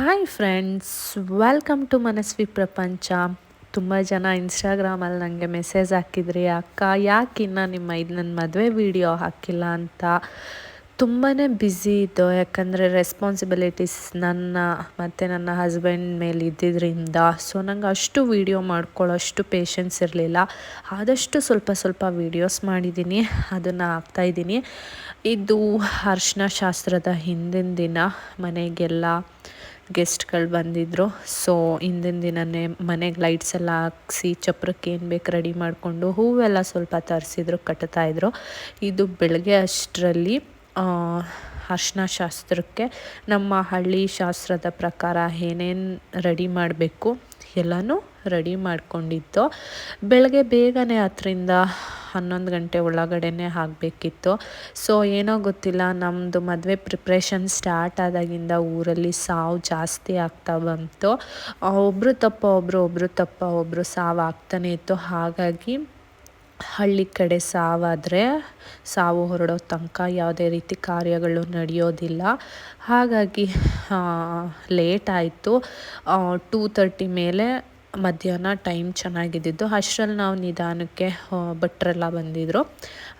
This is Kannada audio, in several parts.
Hi friends welcome to Manasvi ಪ್ರಪಂಚ ತುಂಬ ಜನ ಇನ್ಸ್ಟಾಗ್ರಾಮಲ್ಲಿ ನನಗೆ ಮೆಸೇಜ್ ಹಾಕಿದ್ರಿ, ಅಕ್ಕ ಯಾಕಿನ್ನ ನಿಮ್ಮ ಇದು ನನ್ನ ಮದುವೆ ವಿಡಿಯೋ ಹಾಕಿಲ್ಲ ಅಂತ? ತುಂಬಾ ಬ್ಯುಸಿ ಇತ್ತು ಯಾಕಂದರೆ ರೆಸ್ಪಾನ್ಸಿಬಿಲಿಟೀಸ್ ನನ್ನ ಮತ್ತು ನನ್ನ ಹಸ್ಬೆಂಡ್ ಮೇಲೆ ಇದ್ದಿದ್ದರಿಂದ ಸೊ ನಂಗೆ ಅಷ್ಟು ವೀಡಿಯೋ ಮಾಡ್ಕೊಳ್ಳೋಷ್ಟು ಪೇಷನ್ಸ್ ಇರಲಿಲ್ಲ. ಆದಷ್ಟು ಸ್ವಲ್ಪ ಸ್ವಲ್ಪ ವೀಡಿಯೋಸ್ ಮಾಡಿದ್ದೀನಿ, ಅದನ್ನು ಹಾಕ್ತಾಯಿದ್ದೀನಿ ಇದು ಅರ್ಶಿನ ಶಾಸ್ತ್ರದ ಹಿಂದಿನ ದಿನ ಮನೆಗೆಲ್ಲ ಗೆಸ್ಟ್ಗಳು ಬಂದಿದ್ದರು ಸೊ ಹಿಂದಿನ ದಿನವೇ ಮನೆಗೆ ಲೈಟ್ಸ್ ಎಲ್ಲ ಹಾಕ್ಸಿ ಚಪ್ರಕ್ಕೆ ಏನು ಬೇಕು ರೆಡಿ ಮಾಡಿಕೊಂಡು ಹೂವೆಲ್ಲ ಸ್ವಲ್ಪ ತರಿಸಿದ್ರು ಕಟ್ತಾಯಿದ್ರು ಇದು ಬೆಳಗ್ಗೆ ಅಷ್ಟರಲ್ಲಿ ಅರ್ಶಿನ ಶಾಸ್ತ್ರಕ್ಕೆ ನಮ್ಮ ಹಳ್ಳಿ ಶಾಸ್ತ್ರದ ಪ್ರಕಾರ ಏನೇನು ರೆಡಿ ಮಾಡಬೇಕು. ಎಲ್ಲನೂ ರೆಡಿ ಮಾಡ್ಕೊಂಡಿತ್ತು. ಬೆಳಗ್ಗೆ ಬೇಗನೆ ಹತ್ತರಿಂದ ಹನ್ನೊಂದು ಗಂಟೆ ಒಳಗಡೆನೆ ಆಗಬೇಕಿತ್ತು. ಸೊ, ಏನೋ ಗೊತ್ತಿಲ್ಲ ನಮ್ಮದು ಮದುವೆ ಪ್ರಿಪ್ರೇಷನ್ ಸ್ಟಾರ್ಟ್ ಆದಾಗಿಂದ ಊರಲ್ಲಿ ಸಾವು ಜಾಸ್ತಿ ಆಗ್ತಾ ಬಂತು. ಒಬ್ಬರು ತಪ್ಪ ಒಬ್ಬರು ಒಬ್ಬರು ತಪ್ಪ ಒಬ್ಬರು ಸಾವು ಆಗ್ತಾನೆ ಇತ್ತು. ಹಾಗಾಗಿ ಹಳ್ಳಿ ಕಡೆ ಸಾವಾದರೆ ಸಾವು ಹೊರಡೋ ತನಕ ಯಾವುದೇ ರೀತಿ ಕಾರ್ಯಗಳು ನಡೆಯೋದಿಲ್ಲ. ಹಾಗಾಗಿ ಲೇಟ್ ಆಯಿತು. ಟೂ ತರ್ಟಿ ಮೇಲೆ ಮಧ್ಯಾಹ್ನ ಟೈಮ್ ಚೆನ್ನಾಗಿದ್ದಿದ್ದು. ಅಷ್ಟರಲ್ಲಿ ನಾವು ನಿಧಾನಕ್ಕೆ ಭಟ್ರೆಲ್ಲ ಬಂದಿದ್ದರು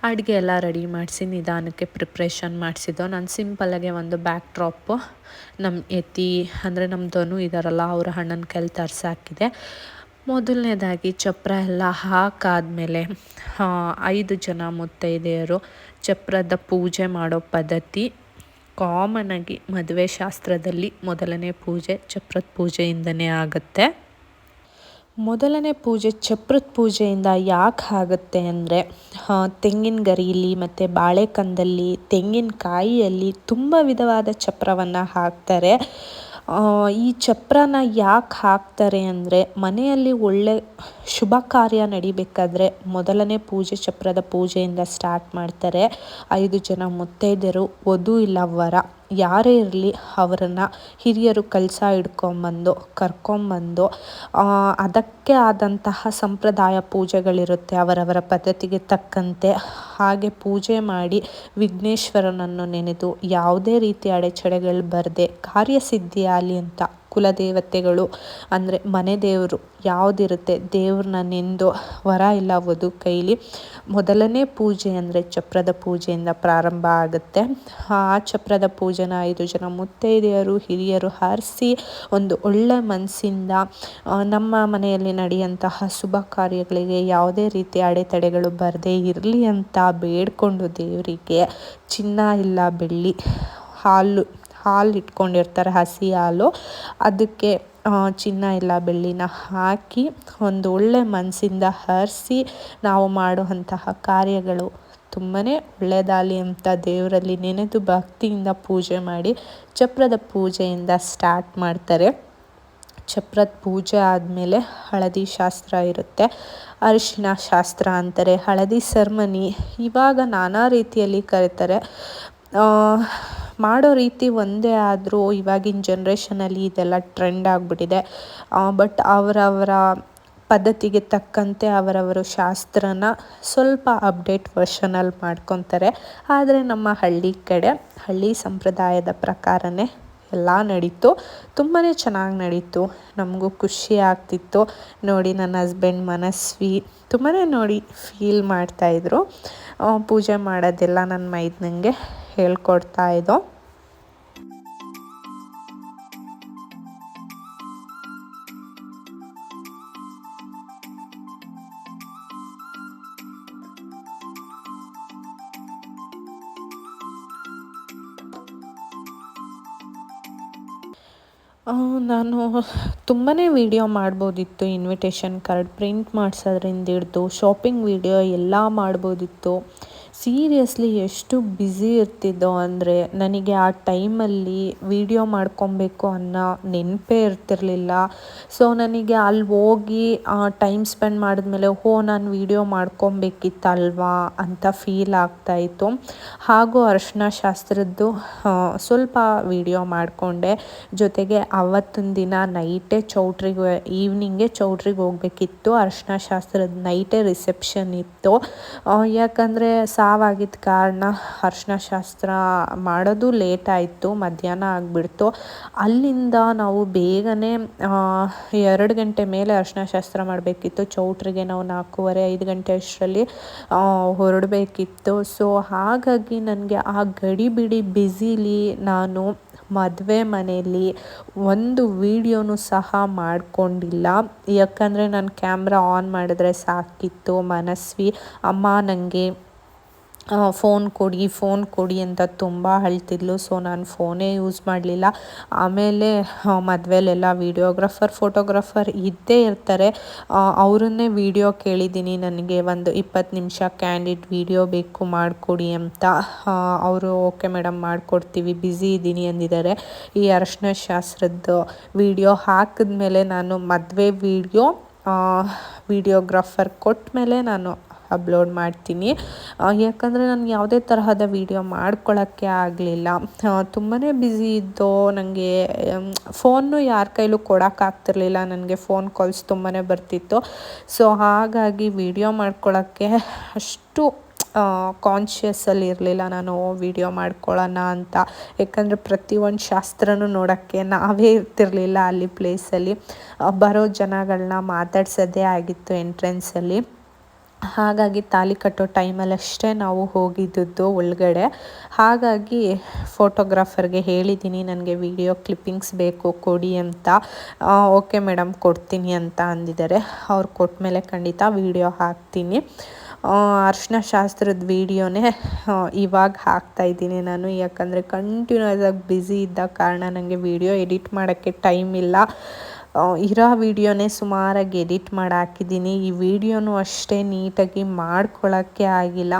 ಅಡುಗೆ ಎಲ್ಲ ರೆಡಿ ಮಾಡಿಸಿ ನಿಧಾನಕ್ಕೆ ಪ್ರಿಪ್ರೇಷನ್ ಮಾಡಿಸಿದ್ದೋ. ನಾನು ಸಿಂಪಲ್ಲಾಗೆ ಒಂದು ಬ್ಯಾಕ್ ಡ್ರಾಪು ನಮ್ಮ ಎತ್ತಿ ಅಂದರೆ ನಮ್ಮ ಧನು ಇದ್ದಾರಲ್ಲ ಅವರ ಹಣ್ಣನ ಕೈಲಿ ತರ್ಸಾಕಿದೆ ಮೊದಲನೇದಾಗಿ ಚಪ್ರ ಎಲ್ಲ ಹಾಕಾದಮೇಲೆ ಐದು ಜನ ಮುತ್ತೈದೆಯರು ಚಪ್ರದ ಪೂಜೆ ಮಾಡೋ ಪದ್ಧತಿ. ಕಾಮನಾಗಿ ಮದುವೆ ಶಾಸ್ತ್ರದಲ್ಲಿ ಮೊದಲನೇ ಪೂಜೆ ಚಪ್ರದ ಪೂಜೆಯಿಂದನೇ ಆಗುತ್ತೆ. ಮೊದಲನೇ ಪೂಜೆ ಚಪ್ರದ ಪೂಜೆಯಿಂದ ಯಾಕೆ ಆಗುತ್ತೆ ಅಂದರೆ ತೆಂಗಿನ ಗರಿಯಲ್ಲಿ ಮತ್ತು ಬಾಳೆಕಂದಲ್ಲಿ ತೆಂಗಿನಕಾಯಿಯಲ್ಲಿ ತುಂಬ ವಿಧವಾದ ಚಪ್ರವನ್ನು ಹಾಕ್ತಾರೆ. ಈ ಚಪ್ರನ ಯಾಕೆ ಹಾಕ್ತಾರೆ ಅಂದರೆ ಮನೆಯಲ್ಲಿ ಒಳ್ಳೆ ಶುಭ ಕಾರ್ಯ ನಡಿಬೇಕಾದ್ರೆ ಮೊದಲನೇ ಪೂಜೆ ಚಪ್ರದ ಪೂಜೆಯಿಂದ ಸ್ಟಾರ್ಟ್ ಮಾಡ್ತಾರೆ. ಐದು ಜನ ಮುತ್ತೈದೆಯರು, ವಧು ಇಲ್ಲ ವರ. ಯಾರೇ ಇರಲಿ ಅವರನ್ನು ಹಿರಿಯರು ಕಲಸ ಹಿಡ್ಕೊಂಬಂದು, ಕರ್ಕೊಂಬಂದು ಅದಕ್ಕೆ ಆದಂತಹ ಸಂಪ್ರದಾಯ ಪೂಜೆಗಳಿರುತ್ತೆ ಅವರವರ ಪದ್ಧತಿಗೆ ತಕ್ಕಂತೆ. ಹಾಗೆ ಪೂಜೆ ಮಾಡಿ ವಿಘ್ನೇಶ್ವರನನ್ನು ನೆನೆದು ಯಾವುದೇ ರೀತಿ ಅಡೆಚಡೆಗಳು ಬರದೆ ಕಾರ್ಯಸಿದ್ಧಿ ಆಗಲಿ ಅಂತ ಕುಲದೇವತೆಗಳು, ಅಂದರೆ ಮನೆ ದೇವರು ಯಾವುದಿರುತ್ತೆ? ದೇವ್ರನ್ನ ನೆಂದು ವರ ಇಲ್ಲ ವಧು ಕೈಲಿ. ಮೊದಲನೇ ಪೂಜೆ ಅಂದರೆ ಚಪ್ರದ ಪೂಜೆಯಿಂದ ಪ್ರಾರಂಭ ಆಗುತ್ತೆ. ಆ ಚಪ್ರದ ಪೂಜೆನ ಐದು ಜನ ಮುತ್ತೈದೆಯರು, ಹಿರಿಯರು ಹಾರಿಸಿ ಒಂದು ಒಳ್ಳೆ ಮನಸ್ಸಿಂದ ನಮ್ಮ ಮನೆಯಲ್ಲಿ ನಡೆಯುವಂತಹ ಶುಭ ಕಾರ್ಯಗಳಿಗೆ ಯಾವುದೇ ರೀತಿ ಅಡೆತಡೆಗಳು ಬರದೇ ಇರಲಿ ಅಂತ ಬೇಡಿಕೊಂಡು ದೇವರಿಗೆ ಚಿನ್ನ ಇಲ್ಲ, ಬೆಳ್ಳಿ, ಹಾಲು ಹಾಲು ಇಟ್ಕೊಂಡಿರ್ತಾರೆ, ಹಸಿ ಹಾಲು. ಅದಕ್ಕೆ ಚಿನ್ನ ಇಲ್ಲ, ಬೆಳ್ಳಿನ ಹಾಕಿ ಒಂದು ಒಳ್ಳೆ ಮನಸ್ಸಿಂದ ಹರಿಸಿ ನಾವು ಮಾಡುವಂತಹ ಕಾರ್ಯಗಳು ತುಂಬಾ ಒಳ್ಳೆಯದಾಗಲಿ ಅಂತ ದೇವರಲ್ಲಿ ನೆನೆದು ಭಕ್ತಿಯಿಂದ ಪೂಜೆ ಮಾಡಿ ಚಪ್ರದ ಪೂಜೆಯಿಂದ ಸ್ಟಾರ್ಟ್ ಮಾಡ್ತಾರೆ. ಚಪ್ರದ ಪೂಜೆ ಆದಮೇಲೆ ಹಳದಿ ಶಾಸ್ತ್ರ ಇರುತ್ತೆ. ಅರಿಶಿನ ಶಾಸ್ತ್ರ ಅಂತಾರೆ, ಹಳದಿ, ಸರ್ಮನಿ. ಇವಾಗ ನಾನಾ ರೀತಿಯಲ್ಲಿ ಕರೀತಾರೆ. ಮಾಡೋ ರೀತಿ ಒಂದೇ ಆದರೂ ಇವಾಗಿನ ಜನ್ರೇಷನಲ್ಲಿ ಇದೆಲ್ಲ ಟ್ರೆಂಡ್ ಆಗಿಬಿಟ್ಟಿದೆ. ಬಟ್ ಅವರವರ ಪದ್ಧತಿಗೆ ತಕ್ಕಂತೆ ಅವರವರು ಶಾಸ್ತ್ರನ ಸ್ವಲ್ಪ ಅಪ್ಡೇಟ್ ವರ್ಷನಲ್ಲಿ ಮಾಡ್ಕೊತಾರೆ. ಆದರೆ ನಮ್ಮ ಹಳ್ಳಿ ಕಡೆ, ಹಳ್ಳಿ ಸಂಪ್ರದಾಯದ ಪ್ರಕಾರನೇ ಎಲ್ಲ ನಡೀತು. ತುಂಬಾ ಚೆನ್ನಾಗಿ ನಡೀತು. ನಮಗೂ ಖುಷಿ ಆಗ್ತಿತ್ತು. ನೋಡಿ ನನ್ನ ಹಸ್ಬೆಂಡ್ ಮನಸ್ವಿ ತುಂಬಾ ನೋಡಿ ಫೀಲ್ ಮಾಡ್ತಾಯಿದ್ರು ಪೂಜೆ ಮಾಡೋದೆಲ್ಲ ನನ್ನ ಮೈದ್ನಂಗೆ ಹೇಳ್ಕೊಡ್ತಾ ಇದ್ದೋ. ನಾನು ತುಂಬಾ ವೀಡಿಯೋ ಮಾಡ್ಬೋದಿತ್ತು ಇನ್ವಿಟೇಷನ್ ಕಾರ್ಡ್ ಪ್ರಿಂಟ್ ಮಾಡಿಸೋದ್ರಿಂದ ಹಿಡ್ದು ಶಾಪಿಂಗ್ ವೀಡಿಯೋ ಎಲ್ಲ ಮಾಡ್ಬೋದಿತ್ತು. ಸೀರಿಯಸ್ಲಿ ಎಷ್ಟು ಬ್ಯುಸಿ ಇರ್ತಿದ್ದೋ ಅಂದರೆ ನನಗೆ ಆ ಟೈಮಲ್ಲಿ ವೀಡಿಯೋ ಮಾಡ್ಕೊಬೇಕು ಅನ್ನೋ ನೆನಪೇ ಇರ್ತಿರಲಿಲ್ಲ. ಸೊ ನನಗೆ ಅಲ್ಲಿ ಹೋಗಿ ಟೈಮ್ ಸ್ಪೆಂಡ್ ಮಾಡಿದ್ಮೇಲೆ, ಹೋ, ನಾನು ವೀಡಿಯೋ ಮಾಡ್ಕೊಬೇಕಿತ್ತಲ್ವಾ ಅಂತ ಫೀಲ್ ಆಗ್ತಾಯಿತ್ತು ಹಾಗೂ ಅರ್ಶಿನ ಶಾಸ್ತ್ರದ್ದು ಸ್ವಲ್ಪ ವೀಡಿಯೋ ಮಾಡಿಕೊಂಡೆ. ಜೊತೆಗೆ ಅವತ್ತಿನ ದಿನ ನೈಟೇ ಚೌಟ್ರಿಗೆ, ಈವ್ನಿಂಗೆ ಚೌಟ್ರಿಗೆ ಹೋಗ್ಬೇಕಿತ್ತು. ಅರ್ಶಿನ ಶಾಸ್ತ್ರದ ನೈಟೇ ರಿಸೆಪ್ಷನ್ ಇತ್ತು. ಯಾಕಂದರೆ ಸಾ ಕಾವಾಗಿದ್ದ ಕಾರಣ ಅರ್ಶಿನ ಶಾಸ್ತ್ರ ಮಾಡೋದು ಲೇಟ್ ಆಯಿತು, ಮಧ್ಯಾಹ್ನ ಆಗಿಬಿಡ್ತು. ಅಲ್ಲಿಂದ ನಾವು ಬೇಗನೆ ಎರಡು ಗಂಟೆ ಮೇಲೆ ಅರ್ಶಿನ ಶಾಸ್ತ್ರ ಮಾಡಬೇಕಿತ್ತು. ಚೌಟ್ರಿಗೆ ನಾವು ನಾಲ್ಕೂವರೆ, ಐದು ಗಂಟೆ ಅಷ್ಟರಲ್ಲಿ ಹೊರಡಬೇಕಿತ್ತು. ಸೊ ಹಾಗಾಗಿ ನನಗೆ ಆ ಗಡಿ ಬಿಡಿ ಬ್ಯುಸಿಲಿ ನಾನು ಮದುವೆ ಮನೆಯಲ್ಲಿ ಒಂದು ವೀಡಿಯೋನು ಸಹ ಮಾಡಿಕೊಂಡಿಲ್ಲ. ಯಾಕಂದರೆ ನಾನು ಕ್ಯಾಮ್ರಾ ಆನ್ ಮಾಡಿದ್ರೆ ಸಾಕಿತ್ತು ಮನಸ್ವಿ. ಅಮ್ಮ ನನಗೆ ಫೋನ್ ಕೊಡಿ ಫೋನ್ ಕೊಡಿ ಅಂತ ತುಂಬ ಅಳ್ತಿದ್ಲು ಸೊ ನಾನು ಫೋನೇ ಯೂಸ್ ಮಾಡಲಿಲ್ಲ. ಆಮೇಲೆ ಮದುವೆಲೆಲ್ಲ ವೀಡಿಯೋಗ್ರಾಫರ್ ಫೋಟೋಗ್ರಾಫರ್ ಇದ್ದೇ ಇರ್ತಾರೆ. ಅವರನ್ನೇ ವೀಡಿಯೋ ಕೇಳಿದ್ದೀನಿ. ನನಗೆ ಒಂದು ಇಪ್ಪತ್ತು ನಿಮಿಷ ಕ್ಯಾಂಡಿಡ್ ವೀಡಿಯೋ ಬೇಕು ಮಾಡಿಕೊಡಿ ಅಂತ. ಅವರು ಓಕೆ ಮೇಡಮ್ ಮಾಡಿಕೊಡ್ತೀವಿ ಬ್ಯುಸಿ ಇದ್ದೀನಿ ಅಂದಿದ್ದಾರೆ. ಈ ಅರಶಿನ ಶಾಸ್ತ್ರದ್ದು ವೀಡಿಯೋ ಹಾಕಿದ್ಮೇಲೆ ನಾನು ಮದುವೆ ವೀಡಿಯೋ ವೀಡಿಯೋಗ್ರಾಫರ್ ಕೊಟ್ಟ ಮೇಲೆ ನಾನು ಅಪ್ಲೋಡ್ ಮಾಡ್ತೀನಿ. ಯಾಕಂದರೆ ನಾನು ಯಾವುದೇ ತರಹದ ವೀಡಿಯೋ ಮಾಡ್ಕೊಳ್ಳೋಕ್ಕೆ ಆಗಲಿಲ್ಲ. ತುಂಬಾ ಬ್ಯುಸಿ ಇದ್ದು ನನಗೆ ಫೋನು ಯಾರ ಕೈಲೂ ಕೊಡೋಕ್ಕಾಗ್ತಿರ್ಲಿಲ್ಲ ನನಗೆ ಫೋನ್ ಕಾಲ್ಸ್ ತುಂಬಾ ಬರ್ತಿತ್ತು. ಸೊ ಹಾಗಾಗಿ ವೀಡಿಯೋ ಮಾಡ್ಕೊಳ್ಳೋಕ್ಕೆ ಅಷ್ಟು ಕಾನ್ಷಿಯಸ್ಸಲ್ಲಿ ಇರಲಿಲ್ಲ ನಾನು ವೀಡಿಯೋ ಮಾಡ್ಕೊಳ್ಳೋಣ ಅಂತ. ಯಾಕಂದರೆ ಪ್ರತಿಯೊಂದು ಶಾಸ್ತ್ರನೂ ನೋಡೋಕ್ಕೆ ನಾವೇ ಇರ್ತಿರಲಿಲ್ಲ ಅಲ್ಲಿ ಪ್ಲೇಸಲ್ಲಿ ಬರೋ ಜನಗಳನ್ನ ಮಾತಾಡ್ಸೋದೇ ಆಗಿತ್ತು ಎಂಟ್ರೆನ್ಸಲ್ಲಿ ಹಾಗಾಗಿ ತಾಲಿ ಕಟ್ಟೋ ಟೈಮಲ್ಲಷ್ಟೇ ನಾವು ಹೋಗಿದ್ದದ್ದು ಒಳಗಡೆ. ಹಾಗಾಗಿ ಫೋಟೋಗ್ರಾಫರ್ಗೆ ಹೇಳಿದ್ದೀನಿ, ನನಗೆ ವಿಡಿಯೋ ಕ್ಲಿಪ್ಪಿಂಗ್ಸ್ ಬೇಕು, ಕೊಡಿ ಅಂತ. ಓಕೆ ಮೇಡಮ್, ಕೊಡ್ತೀನಿ ಅಂತ ಅಂದಿದ್ದಾರೆ. ಅವ್ರು ಕೊಟ್ಟ ಮೇಲೆ ಖಂಡಿತ ವೀಡಿಯೋ ಹಾಕ್ತೀನಿ. ಅರ್ಶಿನ ಶಾಸ್ತ್ರದ ವೀಡಿಯೋನೇ ಇವಾಗ ಹಾಕ್ತಾಯಿದ್ದೀನಿ ನಾನು. ಯಾಕಂದರೆ ಕಂಟಿನ್ಯೂಸ್ ಆಗಿ ಬ್ಯುಸಿ ಇದ್ದ ಕಾರಣ ನನಗೆ ವೀಡಿಯೋ ಎಡಿಟ್ ಮಾಡೋಕ್ಕೆ ಟೈಮ್ ಇಲ್ಲ. ಇರೋ ವಿಡಿಯೋನೇ ಸುಮಾರಾಗಿ ಎಡಿಟ್ ಮಾಡಿ ಹಾಕಿದ್ದೀನಿ ಈ ವಿಡಿಯೋನೂ ಅಷ್ಟೇ ನೀಟಾಗಿ ಮಾಡ್ಕೊಳ್ಳೋಕ್ಕೆ ಆಗಿಲ್ಲ.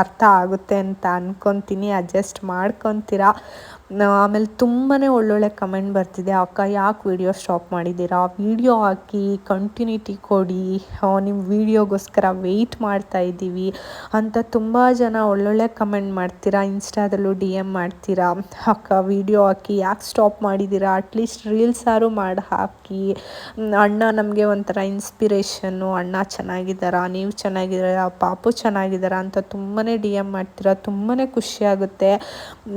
ಅರ್ಥ ಆಗುತ್ತೆ ಅಂತ ಅಂದ್ಕೊತೀನಿ ಅಡ್ಜಸ್ಟ್ ಮಾಡ್ಕೊತೀರಾ? ಆಮೇಲೆ ತುಂಬಾ ಒಳ್ಳೊಳ್ಳೆ ಕಮೆಂಟ್ ಬರ್ತಿದೆ. ಅಕ್ಕ, ಯಾಕೆ ವೀಡಿಯೋ ಸ್ಟಾಪ್ ಮಾಡಿದ್ದೀರಾ? ವೀಡಿಯೋ ಹಾಕಿ ಕಂಟಿನ್ಯೂಟಿ ಕೊಡಿ. ನಿಮ್ಮ ವೀಡಿಯೋಗೋಸ್ಕರ ವೆಯ್ಟ್ ಮಾಡ್ತಾ ಇದ್ದೀವಿ ಅಂತ ತುಂಬ ಜನ ಒಳ್ಳೊಳ್ಳೆ ಕಮೆಂಟ್ ಮಾಡ್ತೀರಾ? ಇನ್ಸ್ಟಾದಲ್ಲೂ ಡಿ ಎಂ ಮಾಡ್ತೀರಾ? ಅಕ್ಕ ವೀಡಿಯೋ ಹಾಕಿ, ಯಾಕೆ ಸ್ಟಾಪ್ ಮಾಡಿದ್ದೀರಾ? ಅಟ್ಲೀಸ್ಟ್ ರೀಲ್ಸಾರು ಮಾಡಿ ಹಾಕಿ. ಅಣ್ಣ ನಮಗೆ ಒಂಥರ ಇನ್ಸ್ಪಿರೇಷನ್ನು ಅಣ್ಣ ಚೆನ್ನಾಗಿದ್ದಾರಾ? ನೀವು ಚೆನ್ನಾಗಿದ್ದೀರಾ? ಪಾಪು ಚೆನ್ನಾಗಿದ್ದಾರಾ? ಅಂತ ತುಂಬಾ ಡಿ ಎಂ ಮಾಡ್ತೀರಾ? ತುಂಬಾ ಖುಷಿಯಾಗುತ್ತೆ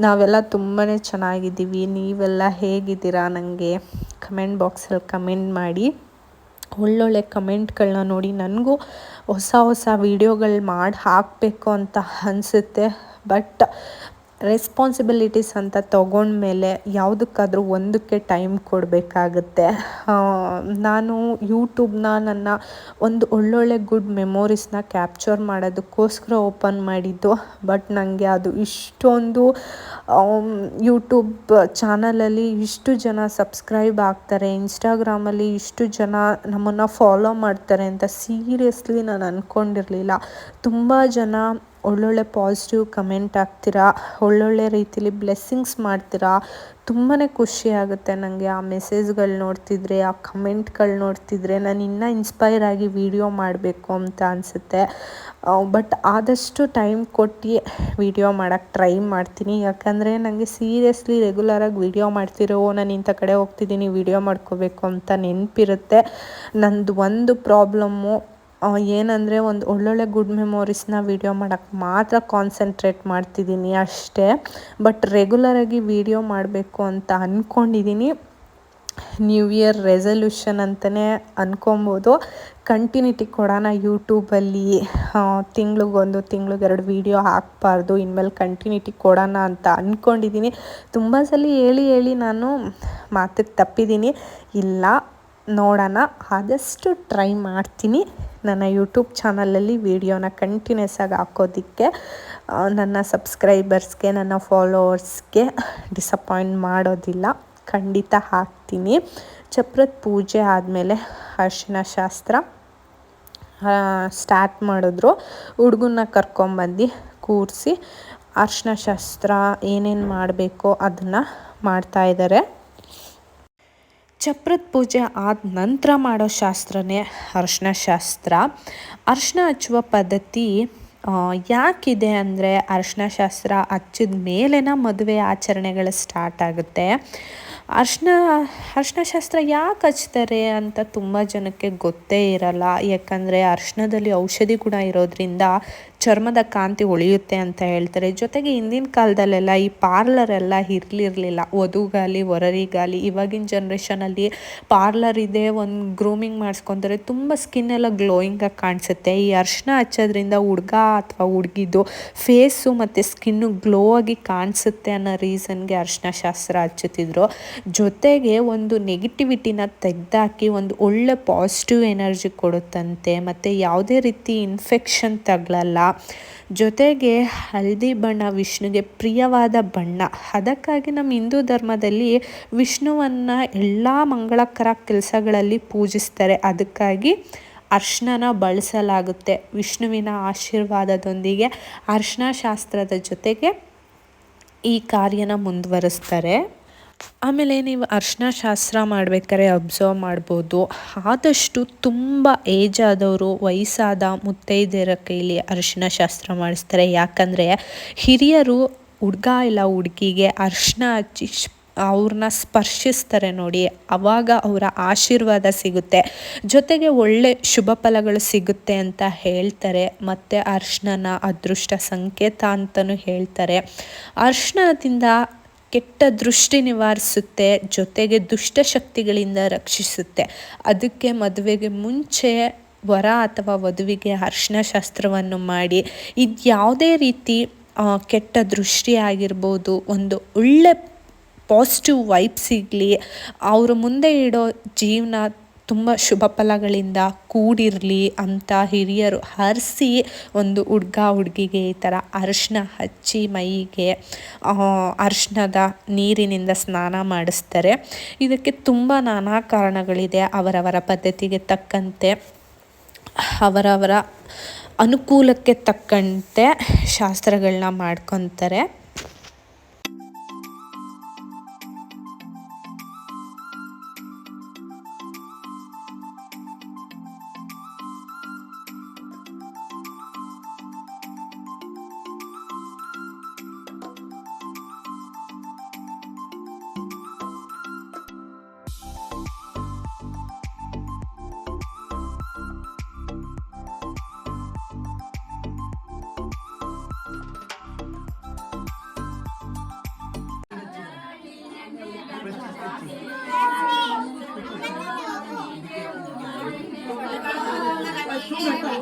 ನಾವೆಲ್ಲ ತುಂಬಾ ಚೆನ್ನಾಗಿದ್ದೀವಿ. ನೀವೆಲ್ಲ ಹೇಗಿದ್ದೀರಾ ನನಗೆ? ಕಮೆಂಟ್ ಬಾಕ್ಸಲ್ಲಿ ಕಮೆಂಟ್ ಮಾಡಿ. ಒಳ್ಳೊಳ್ಳೆ ಕಮೆಂಟ್ಗಳನ್ನ ನೋಡಿ ನನಗೂ ಹೊಸ ಹೊಸ ವೀಡಿಯೋಗಳು ಮಾಡಿ ಹಾಕಬೇಕು ಅಂತ ಅನಿಸುತ್ತೆ. ಬಟ್ ರೆಸ್ಪಾನ್ಸಿಬಿಲಿಟೀಸ್ ಅಂತ ತೊಗೊಂಡ್ಮೇಲೆ ಯಾವುದಕ್ಕಾದ್ರೂ ಒಂದಕ್ಕೆ ಟೈಮ್ ಕೊಡಬೇಕಾಗುತ್ತೆ. ನಾನು ಯೂಟ್ಯೂಬ್ನ ನನ್ನ ಒಂದು ಒಳ್ಳೊಳ್ಳೆ ಗುಡ್ ಮೆಮೊರೀಸ್ನ ಕ್ಯಾಪ್ಚರ್ ಮಾಡೋದಕ್ಕೋಸ್ಕರ ಓಪನ್ ಮಾಡಿದ್ದು. ಬಟ್ ನನಗೆ ಅದು ಇಷ್ಟೊಂದು ಯೂಟ್ಯೂಬ್ ಚಾನಲಲ್ಲಿ ಇಷ್ಟು ಜನ ಸಬ್ಸ್ಕ್ರೈಬ್ ಆಗ್ತಾರೆ. ಇನ್ಸ್ಟಾಗ್ರಾಮಲ್ಲಿ ಇಷ್ಟು ಜನ ನಮ್ಮನ್ನು ಫಾಲೋ ಮಾಡ್ತಾರೆ ಅಂತ ಸೀರಿಯಸ್ಲಿ ನಾನು ಅಂದ್ಕೊಂಡಿರಲಿಲ್ಲ ತುಂಬ ಜನ ಒಳ್ಳೊಳ್ಳೆ ಪಾಸಿಟಿವ್ ಕಮೆಂಟ್ ಹಾಕ್ತೀರಾ, ಒಳ್ಳೊಳ್ಳೆ ರೀತಿಲಿ ಬ್ಲೆಸ್ಸಿಂಗ್ಸ್ ಮಾಡ್ತೀರಾ ತುಂಬಾ ಖುಷಿ ಆಗುತ್ತೆ ನನಗೆ ಆ ಮೆಸೇಜ್ಗಳು ನೋಡ್ತಿದ್ರೆ, ಆ ಕಮೆಂಟ್ಗಳು ನೋಡ್ತಿದ್ರೆ ನಾನು ಇನ್ನೂ ಇನ್ಸ್ಪೈರ್ ಆಗಿ ವೀಡಿಯೋ ಮಾಡಬೇಕು ಅಂತ ಅನಿಸುತ್ತೆ. ಬಟ್ ಆದಷ್ಟು ಟೈಮ್ ಕೊಟ್ಟು ವಿಡಿಯೋ ಮಾಡೋಕ್ಕೆ ಟ್ರೈ ಮಾಡ್ತೀನಿ. ಯಾಕಂದರೆ ನನಗೆ ಸೀರಿಯಸ್ಲಿ ರೆಗ್ಯುಲರಾಗಿ ವಿಡಿಯೋ ಮಾಡ್ತಿರೋ, ನಾನು ಇಂಥ ಕಡೆ ಹೋಗ್ತಿದ್ದೀನಿ ವಿಡಿಯೋ ಮಾಡ್ಕೋಬೇಕು ಅಂತ ನೆನಪಿರುತ್ತೆ. ನಂದು ಒಂದು ಪ್ರಾಬ್ಲಮ್ಮು ಏನಂದರೆ ಒಂದು ಒಳ್ಳೊಳ್ಳೆ ಗುಡ್ ಮೆಮೊರೀಸ್ನ ವೀಡಿಯೋ ಮಾಡೋಕ್ಕೆ ಮಾತ್ರ ಕಾನ್ಸಂಟ್ರೇಟ್ ಮಾಡ್ತಿದ್ದೀನಿ ಅಷ್ಟೇ. ಬಟ್ ರೆಗ್ಯುಲರಾಗಿ ವೀಡಿಯೋ ಮಾಡಬೇಕು ಅಂತ ಅಂದ್ಕೊಂಡಿದ್ದೀನಿ ನ್ಯೂ ಇಯರ್ ರೆಸಲ್ಯೂಷನ್ ಅಂತಲೇ ಅಂದ್ಕೊಬೋದು ಕಂಟಿನ್ಯೂಟಿ ಕೊಡೋಣ ಯೂಟ್ಯೂಬಲ್ಲಿ ತಿಂಗ್ಳಿಗೊಂದು, ತಿಂಗ್ಳಿಗೆರಡು ವೀಡಿಯೋ ಹಾಕಬಾರ್ದು, ಇನ್ಮೇಲೆ ಕಂಟಿನ್ಯೂಟಿ ಕೊಡೋಣ ಅಂತ ಅಂದ್ಕೊಂಡಿದ್ದೀನಿ ತುಂಬ ಸಲ ಹೇಳಿ ಹೇಳಿ ನಾನು ಮಾತಿಗೆ ತಪ್ಪಿದ್ದೀನಿ ಇಲ್ಲ ನೋಡೋಣ. ಆದಷ್ಟು ಟ್ರೈ ಮಾಡ್ತೀನಿ. ನನ್ನ ಯೂಟ್ಯೂಬ್ ಚಾನಲಲ್ಲಿ ವೀಡಿಯೋನ ಕಂಟಿನ್ಯೂಸ್ ಆಗಿ ಹಾಕೋದಕ್ಕೆ ನನ್ನ ಸಬ್ಸ್ಕ್ರೈಬರ್ಸ್ಗೆ ನನ್ನ ಫಾಲೋವರ್ಸ್ಗೆ ಡಿಸಪಾಯಿಂಟ್ ಮಾಡೋದಿಲ್ಲ. ಖಂಡಿತ ಹಾಕ್ತೀನಿ. ಚಪ್ರದ ಪೂಜೆ ಆದಮೇಲೆ ಅರ್ಶಿನ ಶಾಸ್ತ್ರ ಸ್ಟಾರ್ಟ್ ಮಾಡಿದ್ರು. ಹುಡುಗನ್ನ ಕರ್ಕೊಂಬಂದು ಕೂರಿಸಿ ಅರ್ಶಿನ ಶಾಸ್ತ್ರ ಏನೇನು ಮಾಡಬೇಕೋ ಅದನ್ನು ಮಾಡ್ತಾಯಿದ್ದಾರೆ ಚಪ್ರದ ಪೂಜೆ ಆದ ನಂತರ ಮಾಡೋ ಶಾಸ್ತ್ರನೇ ಅರ್ಶಿನ ಶಾಸ್ತ್ರ ಅರ್ಶಿನ ಹಚ್ಚುವ ಪದ್ಧತಿ ಯಾಕಿದೆ ಅಂದರೆ ಅರ್ಶಿನ ಶಾಸ್ತ್ರ ಹಚ್ಚಿದ ಮೇಲೆನ ಮದುವೆ ಆಚರಣೆಗಳು ಸ್ಟಾರ್ಟ್ ಆಗುತ್ತೆ. ಅರ್ಶಿನ ಅರ್ಶಿನ ಶಾಸ್ತ್ರ ಯಾಕೆ ಹಚ್ತಾರೆ ಅಂತ ತುಂಬ ಜನಕ್ಕೆ ಗೊತ್ತೇ ಇರಲ್ಲ. ಯಾಕಂದರೆ ಅರ್ಶಿನದಲ್ಲಿ ಔಷಧಿ ಗುಣ ಇರೋದ್ರಿಂದ ಚರ್ಮದ ಕಾಂತಿ ಉಳಿಯುತ್ತೆ ಅಂತ ಹೇಳ್ತಾರೆ. ಜೊತೆಗೆ ಹಿಂದಿನ ಕಾಲದಲ್ಲೆಲ್ಲ ಈ ಪಾರ್ಲರ್ ಎಲ್ಲ ಇರಲಿರಲಿಲ್ಲ. ವಧುಗಾಲಿ, ವರರಿಗಾಲಿ ಇವಾಗಿನ ಜನ್ರೇಷನಲ್ಲಿ ಪಾರ್ಲರ್ ಇದೆ ಒಂದು ಗ್ರೂಮಿಂಗ್ ಮಾಡಿಸ್ಕೊತಾರೆ. ತುಂಬ ಸ್ಕಿನ್ ಎಲ್ಲ ಗ್ಲೋಯಿಂಗಾಗಿ ಕಾಣಿಸುತ್ತೆ. ಈ ಅರ್ಶಿನ ಹಚ್ಚೋದ್ರಿಂದ ಹುಡುಗ ಅಥವಾ ಹುಡುಗಿದು ಫೇಸು ಮತ್ತು ಸ್ಕಿನ್ನು ಗ್ಲೋ ಆಗಿ ಕಾಣಿಸುತ್ತೆ ಅನ್ನೋ ರೀಸನ್ಗೆ ಅರ್ಶಿನ ಶಾಸ್ತ್ರ ಹಚ್ಚುತ್ತಿದ್ರು. ಜೊತೆಗೆ ಒಂದು ನೆಗೆಟಿವಿಟಿನ ತೆಗೆದಾಕಿ ಒಂದು ಒಳ್ಳೆ ಪಾಸಿಟಿವ್ ಎನರ್ಜಿ ಕೊಡುತ್ತಂತೆ. ಮತ್ತು ಯಾವುದೇ ರೀತಿ ಇನ್ಫೆಕ್ಷನ್ ತಗೊಳ್ಳಲ್ಲ ಜೊತೆಗೆ ಹಳದಿ ಬಣ್ಣ ವಿಷ್ಣುಗೆ ಪ್ರಿಯವಾದ ಬಣ್ಣ. ಅದಕ್ಕಾಗಿ ನಮ್ಮ ಹಿಂದೂ ಧರ್ಮದಲ್ಲಿ ವಿಷ್ಣುವನ್ನು ಎಲ್ಲ ಮಂಗಳಕರ ಕೆಲಸಗಳಲ್ಲಿ ಪೂಜಿಸ್ತಾರೆ. ಅದಕ್ಕಾಗಿ ಅರ್ಶನ ಬಳಸಲಾಗುತ್ತೆ. ವಿಷ್ಣುವಿನ ಆಶೀರ್ವಾದದೊಂದಿಗೆ ಅರ್ಶನ ಶಾಸ್ತ್ರದ ಜೊತೆಗೆ ಈ ಕಾರ್ಯನ ಮುಂದುವರಿಸ್ತಾರೆ. ಆಮೇಲೆ ನೀವು ಅರ್ಶಿನ ಶಾಸ್ತ್ರ ಮಾಡ್ಬೇಕಾದ್ರೆ ಅಬ್ಸರ್ವ್ ಮಾಡ್ಬೋದು. ಆದಷ್ಟು ತುಂಬ ಏಜ್ ಆದವರು, ವಯಸ್ಸಾದ ಮುತ್ತೈದೆಯರ ಕೈಲಿ ಅರ್ಶಿನ ಶಾಸ್ತ್ರ ಮಾಡಿಸ್ತಾರೆ. ಯಾಕಂದರೆ ಹಿರಿಯರು ಹುಡ್ಗ ಇಲ್ಲ ಹುಡುಗಿಗೆ ಅರ್ಶಿನ ಹಚ್ಚಿ ಅವ್ರನ್ನ ಸ್ಪರ್ಶಿಸ್ತಾರೆ ನೋಡಿ. ಆವಾಗ ಅವರ ಆಶೀರ್ವಾದ ಸಿಗುತ್ತೆ. ಜೊತೆಗೆ ಒಳ್ಳೆ ಶುಭ ಫಲಗಳು ಸಿಗುತ್ತೆ ಅಂತ ಹೇಳ್ತಾರೆ. ಮತ್ತು ಅರ್ಶಿನ ಅದೃಷ್ಟ ಸಂಕೇತ ಅಂತಲೂ ಹೇಳ್ತಾರೆ. ಅರ್ಶಿಣದಿಂದ ಕೆಟ್ಟ ದೃಷ್ಟಿ ನಿವಾರಿಸುತ್ತೆ, ಜೊತೆಗೆ ದುಷ್ಟಶಕ್ತಿಗಳಿಂದ ರಕ್ಷಿಸುತ್ತೆ. ಅದಕ್ಕೆ ಮದುವೆಗೆ ಮುಂಚೆ ವರ ಅಥವಾ ವಧುವಿಗೆ ಅರ್ಶಿನ ಶಾಸ್ತ್ರವನ್ನು ಮಾಡಿ. ಇದು ಯಾವುದೇ ರೀತಿ ಕೆಟ್ಟ ದೃಷ್ಟಿ ಆಗಿರ್ಬೋದು, ಒಂದು ಒಳ್ಳೆ ಪಾಸಿಟಿವ್ ವೈಬ್ಸ್ ಸಿಗಲಿ, ಅವರು ಮುಂದೆ ಇಡೋ ಜೀವನ ತುಂಬ ಶುಭ ಫಲಗಳಿಂದ ಕೂಡಿರಲಿ ಅಂತ ಹಿರಿಯರು ಹರಿಸಿ ಒಂದು ಹುಡ್ಗ ಹುಡುಗಿಗೆ ಈ ಥರ ಅರಿಶಿನ ಹಚ್ಚಿ ಮೈಗೆ ಅರಿಶಿನದ ನೀರಿನಿಂದ ಸ್ನಾನ ಮಾಡಿಸ್ತಾರೆ. ಇದಕ್ಕೆ ತುಂಬ ನಾನಾ ಕಾರಣಗಳಿದೆ ಅವರವರ ಪದ್ಧತಿಗೆ ತಕ್ಕಂತೆ. ಅವರವರ ಅನುಕೂಲಕ್ಕೆ ತಕ್ಕಂತೆ ಶಾಸ್ತ್ರಗಳನ್ನ ಮಾಡ್ಕೊತಾರೆ.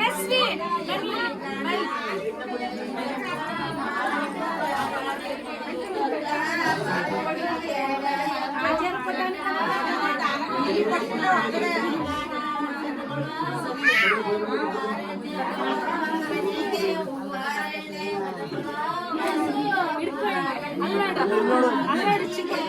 மனஸ்வி అల్లాడు చికెన్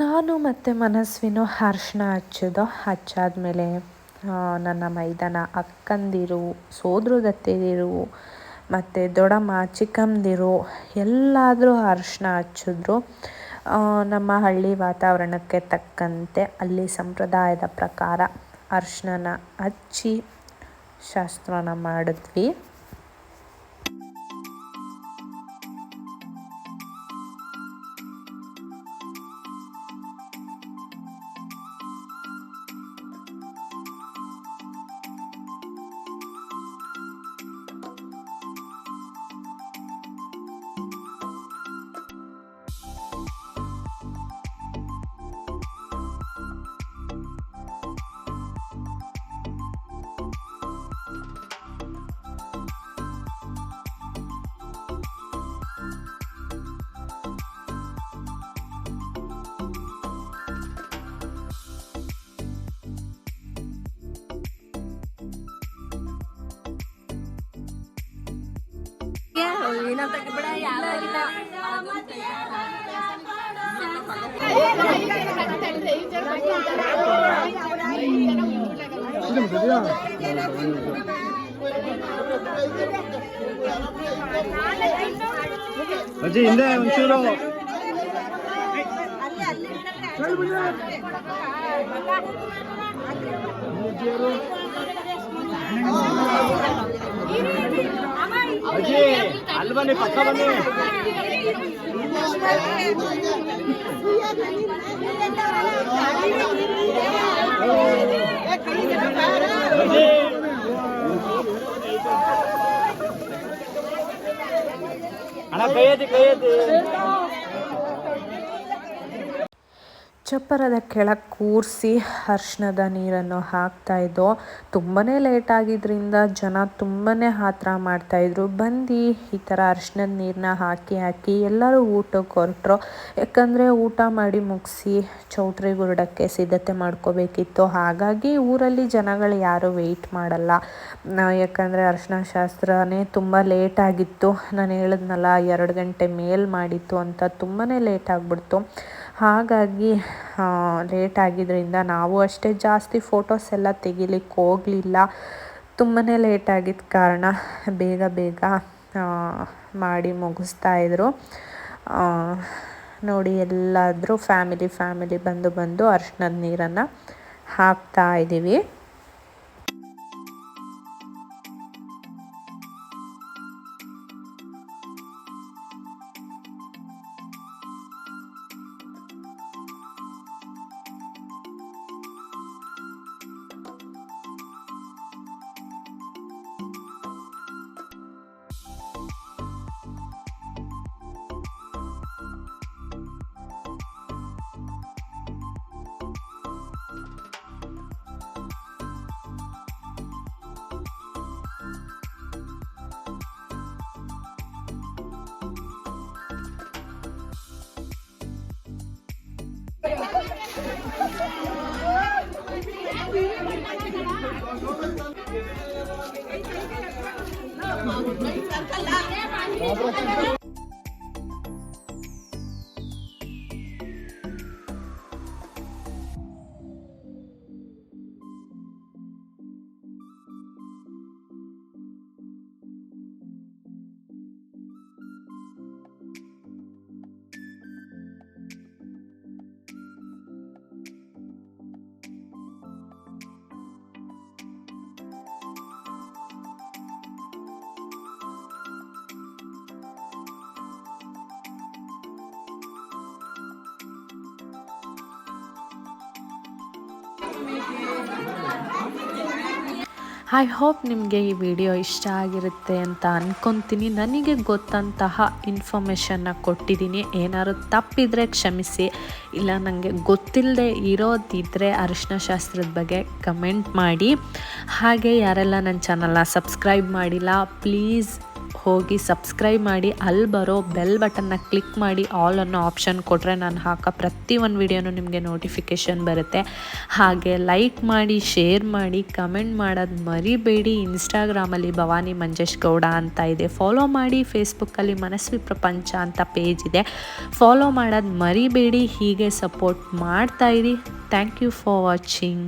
ನಾನು ಮತ್ತು ಮನಸ್ವಿನೂ ಅರ್ಶಿನ ಹಚ್ಚಿದೋ. ಹಚ್ಚಾದ್ಮೇಲೆ ನನ್ನ ಮೈದಾನ ಅಕ್ಕಂದಿರು ಸೋದರದತ್ತೆದಿರು ಮತ್ತು ದೊಡ್ಡಮ್ಮ ಚಿಕ್ಕಂದಿರು, ಎಲ್ಲಾದರೂ ಅರ್ಶಿನ ಹಚ್ಚಿದ್ರು. ನಮ್ಮ ಹಳ್ಳಿ ವಾತಾವರಣಕ್ಕೆ ತಕ್ಕಂತೆ ಅಲ್ಲಿ ಸಂಪ್ರದಾಯದ ಪ್ರಕಾರ ಅರ್ಶಿನ ಹಚ್ಚಿ ಶಾಸ್ತ್ರನ ಮಾಡಿದ್ವಿ. ಅಜ್ಜಿ ಹಿಂದೆ ಒಂಚೂರು. ಅಜ್ಜಿ ಅಲ್ಲಿ ಬನ್ನಿ ಪಕ್ಕ ಬನ್ನಿ ಅಜ್ಜಿ ಅಣ್ಣ ಕೈ ಎತ್ತಿ ಕೈ ಎತ್ತಿ ಚಪ್ಪರದ ಕೆಳಗೆ ಕೂರಿಸಿ ಅರ್ಶಿಣದ ನೀರನ್ನು ಹಾಕ್ತಾ ಇದ್ದೋ ತುಂಬಾ ಲೇಟ್ ಆಗಿದ್ದರಿಂದ ಜನ ತುಂಬಾ ಹಾತ್ರ ಮಾಡ್ತಾಯಿದ್ರು ಬಂದು ಈ ಥರ ಅರ್ಶಿಣದ ನೀರನ್ನ ಹಾಕಿ ಹಾಕಿ ಎಲ್ಲರೂ ಊಟಕ್ಕೆ ಹೊರಟ್ರು. ಯಾಕಂದರೆ ಊಟ ಮಾಡಿ ಮುಗಿಸಿ ಚೌಟ್ರಿ ಗುರುಡಕ್ಕೆ ಸಿದ್ಧತೆ ಮಾಡ್ಕೋಬೇಕಿತ್ತು. ಹಾಗಾಗಿ ಊರಲ್ಲಿ ಜನಗಳು ಯಾರೂ ವೆಯ್ಟ್ ಮಾಡಲ್ಲ. ಯಾಕಂದರೆ ಅರ್ಶಿಣ ಶಾಸ್ತ್ರನೇ ತುಂಬ ಲೇಟ್ ಆಗಿತ್ತು. ನಾನು ಹೇಳಿದ್ನಲ್ಲ, ಎರಡು ಗಂಟೆ ಮೇಲ್ ಮಾಡಿತ್ತು ಅಂತ ತುಂಬಾ ಲೇಟ್ ಆಗಿಬಿಡ್ತು. ಹಾಗಾಗಿ ಲೇಟ್ ಆಗಿದ್ದರಿಂದ ನಾವು ಅಷ್ಟೇ ಜಾಸ್ತಿ ಫೋಟೋಸ್ ಎಲ್ಲ ತೆಗಿಲಿಕ್ಕೆ ಹೋಗಲಿಲ್ಲ. ತುಂಬಾ ಲೇಟ್ ಆಗಿದ್ದ ಕಾರಣ ಬೇಗ ಬೇಗ ಮಾಡಿ ಮುಗಿಸ್ತಾ ಇದ್ರು. ನೋಡಿ ಎಲ್ಲಾದರೂ ಫ್ಯಾಮಿಲಿ ಫ್ಯಾಮಿಲಿ ಬಂದು ಬಂದು ಅರ್ಶಿನದ ನೀರನ್ನು ಹಾಕ್ತಾ ಇದ್ದೀವಿ Thank you. ಐ ಹೋಪ್ ನಿಮಗೆ ಈ ವಿಡಿಯೋ ಇಷ್ಟ ಆಗಿರುತ್ತೆ ಅಂತ ಅಂದ್ಕೊತೀನಿ ನನಗೆ ಗೊತ್ತಂತಹ ಇನ್ಫಾರ್ಮೇಷನ್ನ ಕೊಟ್ಟಿದ್ದೀನಿ. ಏನಾದ್ರು ತಪ್ಪಿದರೆ ಕ್ಷಮಿಸಿ. ಇಲ್ಲ ನನಗೆ ಗೊತ್ತಿಲ್ಲದೆ ಇರೋದಿದ್ದರೆ ಅರಿಶಿನ ಶಾಸ್ತ್ರದ ಬಗ್ಗೆ ಕಮೆಂಟ್ ಮಾಡಿ. ಹಾಗೆ ಯಾರೆಲ್ಲ ನನ್ನ ಚಾನಲ್ನ ಸಬ್ಸ್ಕ್ರೈಬ್ ಮಾಡಿಲ್ಲ ಪ್ಲೀಸ್ ಹೋಗಿ ಸಬ್ಸ್ಕ್ರೈಬ್ ಮಾಡಿ, ಅಲ್ಲಿ ಬರೋ ಬೆಲ್ ಬಟನ್ನ ಕ್ಲಿಕ್ ಮಾಡಿ ಆಲ್ ಅನ್ನೋ ಆಪ್ಷನ್ ಕೊಟ್ಟರೆ ನಾನು ಹಾಕೋ ಪ್ರತಿ ಒಂದು ವಿಡಿಯೋನು ನಿಮಗೆ ನೋಟಿಫಿಕೇಷನ್ ಬರುತ್ತೆ. ಹಾಗೆ ಲೈಕ್ ಮಾಡಿ ಶೇರ್ ಮಾಡಿ ಕಮೆಂಟ್ ಮಾಡೋದು ಮರಿಬೇಡಿ. ಇನ್ಸ್ಟಾಗ್ರಾಮಲ್ಲಿ ಭವಾನಿ ಮಂಜೇಶ್ ಗೌಡ ಅಂತ ಇದೆ. ಫಾಲೋ ಮಾಡಿ ಫೇಸ್ಬುಕ್ಕಲ್ಲಿ ಮನಸ್ವಿ ಪ್ರಪಂಚ ಅಂತ ಪೇಜ್ ಇದೆ. ಫಾಲೋ ಮಾಡೋದು ಮರಿಬೇಡಿ, ಹೀಗೆ ಸಪೋರ್ಟ್ ಮಾಡ್ತಾಯಿರಿ ಥ್ಯಾಂಕ್ ಯು ಫಾರ್ ವಾಚಿಂಗ್